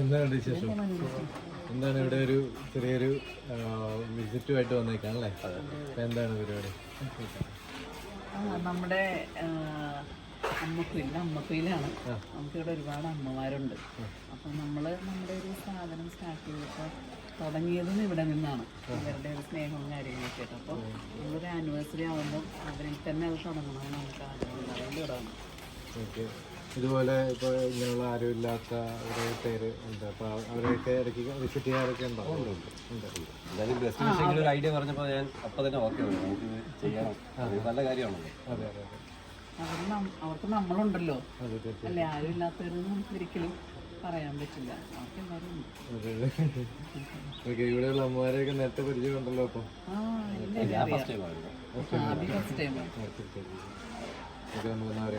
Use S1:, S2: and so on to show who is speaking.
S1: എന്താണ് വിശേഷം? എന്താണ് ഇവിടെ ഒരു ചെറിയൊരു വിസിറ്റുമായിട്ട് വന്നേക്കാണല്ലേ അപ്പൊ എന്താണ് പരിപാടി?
S2: ആ, നമ്മുടെ അമ്മക്കുയിൽ അമ്മക്കുയിലാണ്. നമുക്കിവിടെ ഒരുപാട് അമ്മമാരുണ്ട്. അപ്പം നമ്മൾ നമ്മുടെ ഒരു സാധനം സ്റ്റാർട്ട് ചെയ്തപ്പോൾ തുടങ്ങിയതും ഇവിടെ നിന്നാണ്. ഇവരുടെ ഒരു സ്നേഹവും കാര്യങ്ങളൊക്കെ ആയിട്ട്. അപ്പോൾ നമ്മളൊരു ആനിവേഴ്സറി ആകുമ്പോൾ അവരിൽ തന്നെ അത് തുടങ്ങണമെന്ന് നമുക്ക് ആഗ്രഹം. അതുകൊണ്ട് ഇവിടെ
S1: ഇതുപോലെ ഇപ്പോൾ ഇങ്ങനെയുള്ള ആരുമില്ലാത്ത ഒരു പേര് ഉണ്ട്. അപ്പോൾ അവരെയൊക്കെ ഇടയ്ക്ക് വിസിറ്റ് ചെയ്യാറൊക്കെ ഉണ്ടോ? ഉണ്ട്
S3: എന്തായാലും ബെസ്റ്റ് വിഷയങ്ങൾ ഒരു ഐഡിയ പറഞ്ഞപ്പോൾ ഞാൻ അപ്പം തന്നെ ഓക്കെ നമുക്ക് ചെയ്യണം നല്ല കാര്യമാണല്ലോ.
S1: അതെ അതെ അതെ.
S2: അവർ അവർക്ക് നമ്മളുണ്ടല്ലോ. അല്ലെ? ആരും ഇല്ലാത്തവരൊന്നും നമുക്ക് ഒരിക്കലും പറയാൻ പറ്റില്ല. അവർക്ക് എല്ലാവരും
S1: ഇവിടെയുള്ള അമ്മമാരെയൊക്കെ നേരത്തെ പരിചയമുണ്ടല്ലോ അപ്പോൾ
S2: ആ ഇല്ല
S3: ഫസ്റ്റ് ടൈം
S1: നമുക്ക് എന്നാ അവരെ